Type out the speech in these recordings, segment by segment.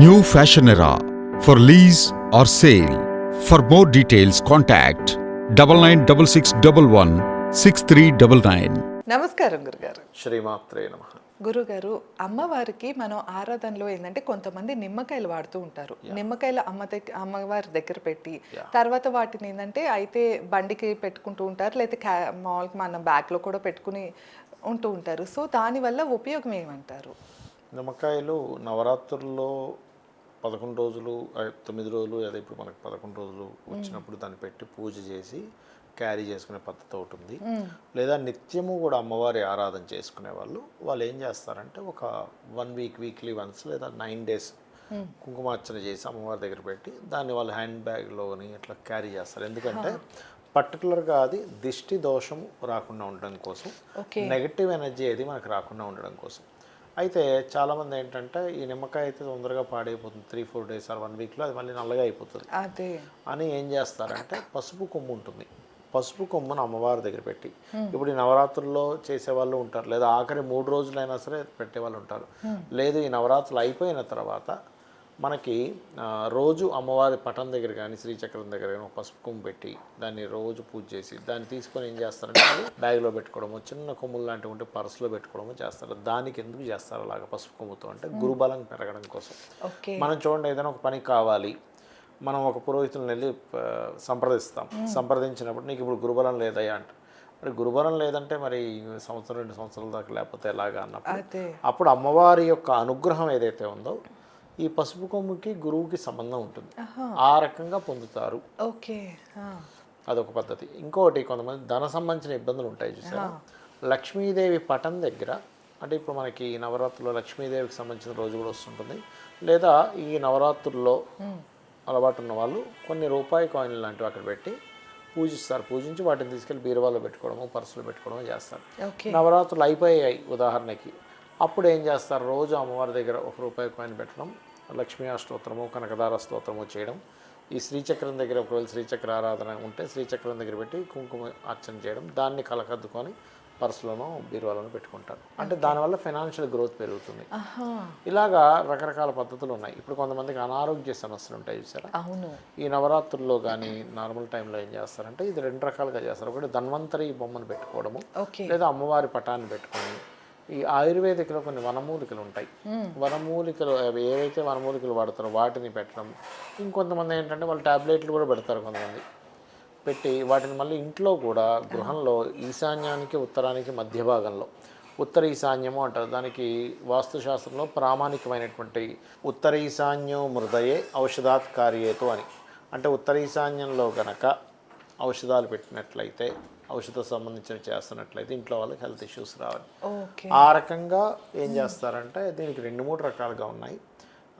New Fashion Era. For lease or sale. For more details, contact double nine double six double one six three double nine. నమస్కారం గురుగారు. శ్రీమాత్రే నమ. గురుగారు అమ్మవారికి మనం ఆరాధనలో ఏంటంటే కొంతమంది నిమ్మకాయలు వాడుతూ ఉంటారు. నిమ్మకాయలు అమ్మ దగ్గర అమ్మవారి దగ్గర పెట్టి తర్వాత వాటిని ఏంటంటే అయితే బండికి పెట్టుకుంటూ ఉంటారు లేదా క్యా మామూలుగా మన బ్యాగ్లో కూడా పెట్టుకుని ఉంటూ ఉంటారు. సో దానివల్ల ఉపయోగం ఏమంటారు? నిమ్మకాయలు నవరాత్రుల్లో పదకొండు రోజులు తొమ్మిది రోజులు అదే ఇప్పుడు మనకు పదకొండు రోజులు వచ్చినప్పుడు దాన్ని పెట్టి పూజ చేసి క్యారీ చేసుకునే పద్ధతి ఒకటి ఉంది. లేదా నిత్యము కూడా అమ్మవారి ఆరాధన చేసుకునే వాళ్ళు వాళ్ళు ఏం చేస్తారంటే ఒక వన్ వీక్ వీక్లీ వన్స్ లేదా నైన్ డేస్ కుంకుమార్చన చేసి అమ్మవారి దగ్గర పెట్టి దాన్ని వాళ్ళు హ్యాండ్ బ్యాగ్లోని ఇట్లా క్యారీ చేస్తారు. ఎందుకంటే పర్టికులర్గా అది దిష్టి దోషం రాకుండా ఉండడం కోసం నెగటివ్ ఎనర్జీ ఏది మనకు రాకుండా ఉండడం కోసం. అయితే చాలామంది ఏంటంటే ఈ నిమ్మకాయ అయితే తొందరగా పాడైపోతుంది. Three four days or one వీక్లో అది మళ్ళీ నల్లగా అయిపోతుంది. అదే. అని ఏం చేస్తారంటే పసుపు కొమ్ము ఉంటుంది. పసుపు కొమ్మును అమ్మవారి దగ్గర పెట్టి ఇప్పుడు ఈ నవరాత్రుల్లో చేసేవాళ్ళు ఉంటారు. లేదా ఆఖరి మూడు రోజులైనా సరే పెట్టేవాళ్ళు ఉంటారు. లేదు ఈ నవరాత్రులు అయిపోయిన తర్వాత మనకి రోజు అమ్మవారి పటం దగ్గర కానీ శ్రీచక్రం దగ్గర కానీ ఒక పసుపు కొమ్ము పెట్టి దాన్ని రోజు పూజ చేసి దాన్ని తీసుకొని ఏం చేస్తారంటే బ్యాగ్లో పెట్టుకోవడము చిన్న కొమ్ములు లాంటివి ఉంటే పర్సులో పెట్టుకోవడము చేస్తారు. దానికి ఎందుకు చేస్తారు అలాగ పసుపు కొమ్ముతో అంటే గురుబలం పెరగడం కోసం. ఓకే. మనం చూడండి ఏదైనా ఒక పని కావాలి మనం ఒక పురోహితులను వెళ్ళి సంప్రదిస్తాం. సంప్రదించినప్పుడు నీకు ఇప్పుడు గురుబలం లేదయ్యా అంట. మరి గురుబలం లేదంటే మరి సంవత్సరం రెండు సంవత్సరాల దాకా లేకపోతే ఎలాగా అన్నప్పుడు అప్పుడు అమ్మవారి యొక్క అనుగ్రహం ఏదైతే ఉందో ఈ పసుపు కొమ్ముకి గురువుకి సంబంధం ఉంటుంది. ఆ రకంగా పొందుతారు. ఓకే. అదొక పద్ధతి. ఇంకోటి కొంతమంది ధన సంబంధించిన ఇబ్బందులు ఉంటాయి చూసారా? లక్ష్మీదేవి పటం దగ్గర అంటే ఇప్పుడు మనకి నవరాత్రుల్లో లక్ష్మీదేవికి సంబంధించిన రోజు కూడా వస్తుంటుంది. లేదా ఈ నవరాత్రుల్లో అలవాటు ఉన్న వాళ్ళు కొన్ని రూపాయి కాయిన్లు లాంటివి అక్కడ పెట్టి పూజిస్తారు. పూజించి వాటిని తీసుకెళ్ళి బీరువాలో పెట్టుకోవడము పర్సులో పెట్టుకోవడము చేస్తారు. ఓకే. నవరాత్రులు అయిపోయాయి ఉదాహరణకి. అప్పుడు ఏం చేస్తారు? రోజు అమ్మవారి దగ్గర ఒక రూపాయి కాయిన్ పెట్టడం లక్ష్మీ అష్టోత్తరము కనకదార స్తోత్రము చేయడం. ఈ శ్రీచక్రం దగ్గర ఒకవేళ శ్రీచక్ర ఆరాధన ఉంటే శ్రీచక్రం దగ్గర పెట్టి కుంకుమ అర్చన చేయడం. దాన్ని కలకద్దుకొని పర్సులోనో బీరువాలోనో పెట్టుకుంటారు. అంటే దానివల్ల ఫైనాన్షియల్ గ్రోత్ పెరుగుతుంది. ఇలాగా రకరకాల పద్ధతులు ఉన్నాయి. ఇప్పుడు కొంతమందికి అనారోగ్య సమస్యలు ఉంటాయి చూసారా? అవును. ఈ నవరాత్రుల్లో కానీ నార్మల్ టైంలో ఏం చేస్తారంటే ఇది రెండు రకాలుగా చేస్తారు. ఒకటి ధన్వంతరి బొమ్మను పెట్టుకోవడము. లేదా అమ్మవారి పటాన్ని పెట్టుకొని ఈ ఆయుర్వేదికలో కొన్ని వనమూలికలు ఉంటాయి. వనమూలికలు ఏవైతే వనమూలికలు వాడతారో వాటిని పెట్టడం. ఇంకొంతమంది ఏంటంటే వాళ్ళు టాబ్లెట్లు కూడా పెడతారు కొంతమంది. పెట్టి వాటిని మళ్ళీ ఇంట్లో కూడా గృహంలో ఈశాన్యానికి ఉత్తరానికి మధ్య భాగంలో. ఉత్తర ఈశాన్యము అంటారు. దానికి వాస్తుశాస్త్రంలో ప్రామాణికమైనటువంటి ఉత్తర ఈశాన్యం మృదయే ఔషధాత్ కార్యేతు అని. అంటే ఉత్తర ఈశాన్యంలో గనక ఔషధాలు పెట్టినట్లయితే ఔషధ సంబంధించిన చేస్తున్నట్లయితే ఇంట్లో వాళ్ళకి హెల్త్ ఇష్యూస్ రావాలి. ఆ రకంగా ఏం చేస్తారంటే దీనికి రెండు మూడు రకాలుగా ఉన్నాయి.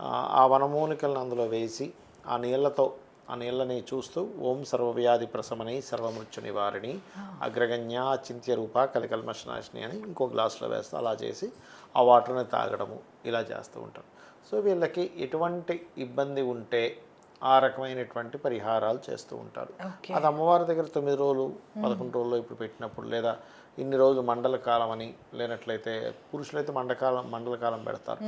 ఆ, వనమూలికలను అందులో వేసి ఆ నీళ్ళతో ఆ నీళ్ళని చూస్తూ ఓం సర్వవ్యాధి ప్రశమని సర్వమృత్యు నివారిణి అగ్రగణ్య చింత్య రూప కలికల్మషనాశిని అని ఇంకో గ్లాసులో వేస్తే అలా చేసి ఆ వాటర్ని తాగడము ఇలా చేస్తూ ఉంటారు. సో వీళ్ళకి ఎటువంటి ఇబ్బంది ఉంటే ఆ రకమైనటువంటి పరిహారాలు చేస్తూ ఉంటారు. అది అమ్మవారి దగ్గర తొమ్మిది రోజులు పదకొండు రోజులు ఇప్పుడు పెట్టినప్పుడు లేదా ఇన్ని రోజులు మండల కాలం అని లేనట్లయితే పురుషులైతే మండకాలం మండల కాలం పెడతారు.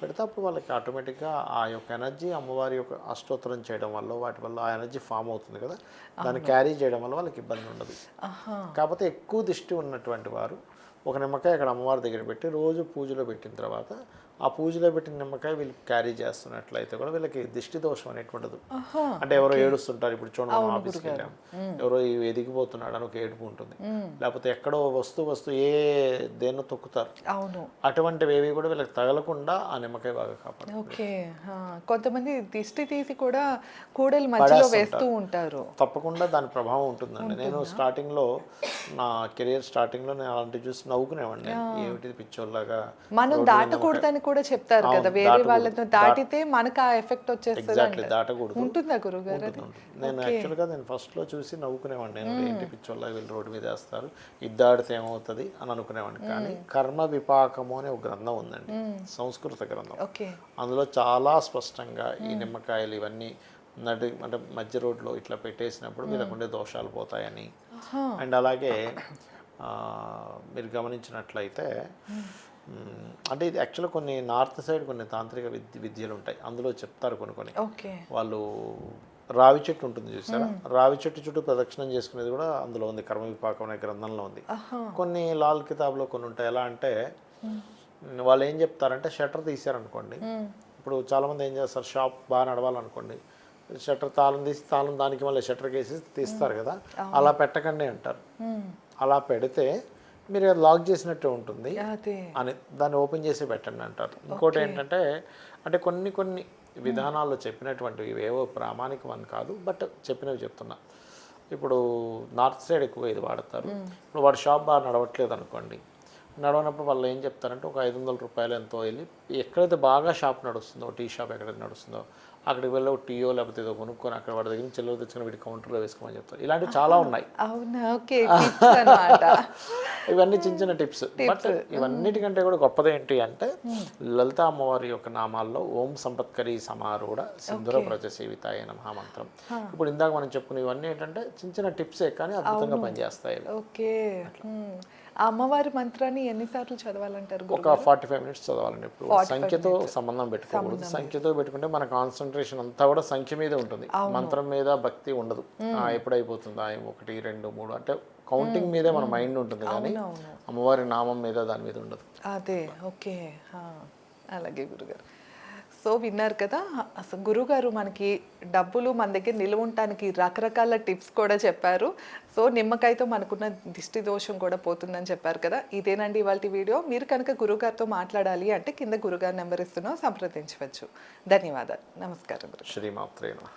పెడితే అప్పుడు వాళ్ళకి ఆటోమేటిక్గా ఆ యొక్క ఎనర్జీ అమ్మవారి యొక్క అష్టోత్తరం చేయడం వల్ల వాటి వల్ల ఆ ఎనర్జీ ఫామ్ అవుతుంది కదా. దాన్ని క్యారీ చేయడం వల్ల వాళ్ళకి ఇబ్బంది ఉండదు. కాకపోతే ఎక్కువ దిష్టి ఉన్నటువంటి వారు ఒక నిమ్మకాయ అక్కడ అమ్మవారి దగ్గర పెట్టి రోజు పూజలో పెట్టిన తర్వాత ఆ పూజలో పెట్టిన నిమ్మకాయ వీళ్ళు క్యారీ చేస్తున్నట్లయితే కూడా వీళ్ళకి దిష్టి దోషం అనేటువంటిది. అంటే ఎవరో ఏడుస్తుంటారు. ఇప్పుడు చూడండి మనం ఆఫీస్కి వెళ్ళాం. ఎవరో ఎదిగిపోతున్నాడు అని ఒక ఏడుపు ఉంటుంది. లేకపోతే ఎక్కడో వస్తూ వస్తూ ఏ దేన్నో తొక్కుతారు. అవును. అటువంటివి ఏవి కూడా వీళ్ళకి తగలకుండా ఆ నిమ్మకాయ బాగా కాపాడు ఓకే కొంతమంది దిష్టి తీసి కూడా కూడలు మధ్యలో వేస్తూ ఉంటారు. తప్పకుండా దాని ప్రభావం ఉంటుందండి. నేను స్టార్టింగ్లో నా కెరియర్ స్టార్టింగ్లో నేను అలాంటివి చూసి నవ్వుకునేవాడిని. ఏమిటిది పిచ్చోళ్ళగా మనం దాటకూడదని కూడా చెప్తారు కదా వేరే వాళ్ళతో దాటితే మనకు ఆ ఎఫెక్ట్ వచ్చేస్తుంది. దాటకూడదు. ఉంటుందా గురుగారు. నేను యాక్చువల్గా నేను ఫస్ట్లో చూసి నవ్వుకునేవాడిని. నేను ఏంటి పిచ్చోళ్ళ వీళ్ళు రోడ్డు మీద వేస్తారు? ఇద్దాడితే ఏమవుతుంది? అని అనుకునేవాడిని. కానీ కర్మ విపాకము అనే ఒక గ్రంథం ఉందండి. సంస్కృత గ్రంథం. ఓకే. అందులో చాలా స్పష్టంగా ఈ నిమ్మకాయలు ఇవన్నీ నడి అంటే మధ్య రోడ్లో ఇట్లా పెట్టేసినప్పుడు వీళ్ళకు ఉండే దోషాలు పోతాయని. అండ్ అలాగే మీరు గమనించినట్లయితే. అంటే ఇది యాక్చువల్గా కొన్ని నార్త్ సైడ్ కొన్ని తాంత్రిక విద్య విద్యలు ఉంటాయి. అందులో చెప్తారు కొన్ని కొన్ని. ఓకే. వాళ్ళు రావి చెట్టు ఉంటుంది చూసారా? రావి చెట్టు చుట్టూ ప్రదక్షిణం చేసుకునేది కూడా అందులో ఉంది. కర్మ విపాకం అనే గ్రంథంలో ఉంది. కొన్ని లాల్ కితాబ్లో కొన్ని ఉంటాయి. ఎలా అంటే వాళ్ళు ఏం చెప్తారంటే షట్టర్ తీసారనుకోండి ఇప్పుడు చాలామంది ఏం చేస్తారు? షాప్ బాగా నడవాలనుకోండి. షట్టర్ తాళం తీసి తాళం దానికి మళ్ళీ షట్టర్ వేసి తీస్తారు కదా? అలా పెట్టకండి అంటారు. అలా పెడితే మీరు అది లాక్ చేసినట్టే ఉంటుంది. అని దాన్ని ఓపెన్ చేసి పెట్టండి అంటారు. ఇంకోటి ఏంటంటే అంటే కొన్ని కొన్ని విధానాల్లో చెప్పినటువంటివి ఇవేవో ప్రామాణికం అని కాదు బట్ చెప్పినవి చెప్తున్నా. ఇప్పుడు నార్త్ సైడ్ ఎక్కువ ఇది వాడతారు. ఇప్పుడు వాడు షాప్ బాగా నడవట్లేదు అనుకోండి నడవనప్పుడు వాళ్ళు ఏం చెప్తారంటే ఒక ఐదు వందల రూపాయలు ఎంతో వెళ్ళి ఎక్కడైతే బాగా షాప్ నడుస్తుందో టీ షాప్ ఎక్కడైతే నడుస్తుందో అక్కడికి వెళ్ళి టీయో లేకపోతే ఏదో కొనుక్కొని అక్కడ వాడి దగ్గర నుంచి చిల్లర తెచ్చుకొని వీడి కౌంటర్లో వేసుకోమని చెప్తారు. ఇలాంటివి చాలా ఉన్నాయి. ఇవన్నీ చిన్న చిన్న టిప్స్. బట్ ఇవన్నిటికంటే కూడా గొప్పది ఏంటి అంటే లలిత అమ్మవారి యొక్క నామాల్లో ఓం సంపత్కరి సమారూఢ సింధుర ప్రజ సేవితాయ నమః మంత్రం. ఇప్పుడు ఇందాక మనం చెప్పుకున్న ఇవన్నీ ఏంటంటే చిన్న చిన్న టిప్సే కానీ అద్భుతంగా పనిచేస్తాయి. ఓకే. ఆ అమ్మవారి మంత్రాన్ని ఎన్నిసార్లు చదవాలంటారు ఒక ఫార్టీ ఫైవ్ మినిట్స్ చదవాలండి ఇప్పుడు. సంఖ్యతో సంబంధం పెట్టుకోకూడదు. సంఖ్యతో పెట్టుకుంటే మన కాన్సన్ట్రేషన్ అంతా కూడా సంఖ్య మీదే ఉంటుంది. మంత్రం మీద భక్తి ఉండదు. ఆ, ఎప్పుడైపోతుందా? ఒకటి రెండు మూడు అంటే కౌంటింగ్ మీదే మన మైండ్ ఉంటుంది కానీ. అమ్మవారి నామం మీద దాని మీద ఉండదు. అదే. ఓకే. అలాగే గురుగారు. సో విన్నారు కదా అసలు గురుగారు మనకి డబ్బులు మన దగ్గర నిల్వ ఉండటానికి రకరకాల టిప్స్ కూడా చెప్పారు. సో నిమ్మకాయతో మనకున్న దిష్టి దోషం కూడా పోతుందని చెప్పారు కదా ఇదేనండి ఇవాళ వీడియో. మీరు కనుక గురుగారితో మాట్లాడాలి అంటే కింద గురుగారు నెంబర్ ఇస్తున్నాం సంప్రదించవచ్చు. ధన్యవాదాలు. నమస్కారం శ్రీమాత్రేనా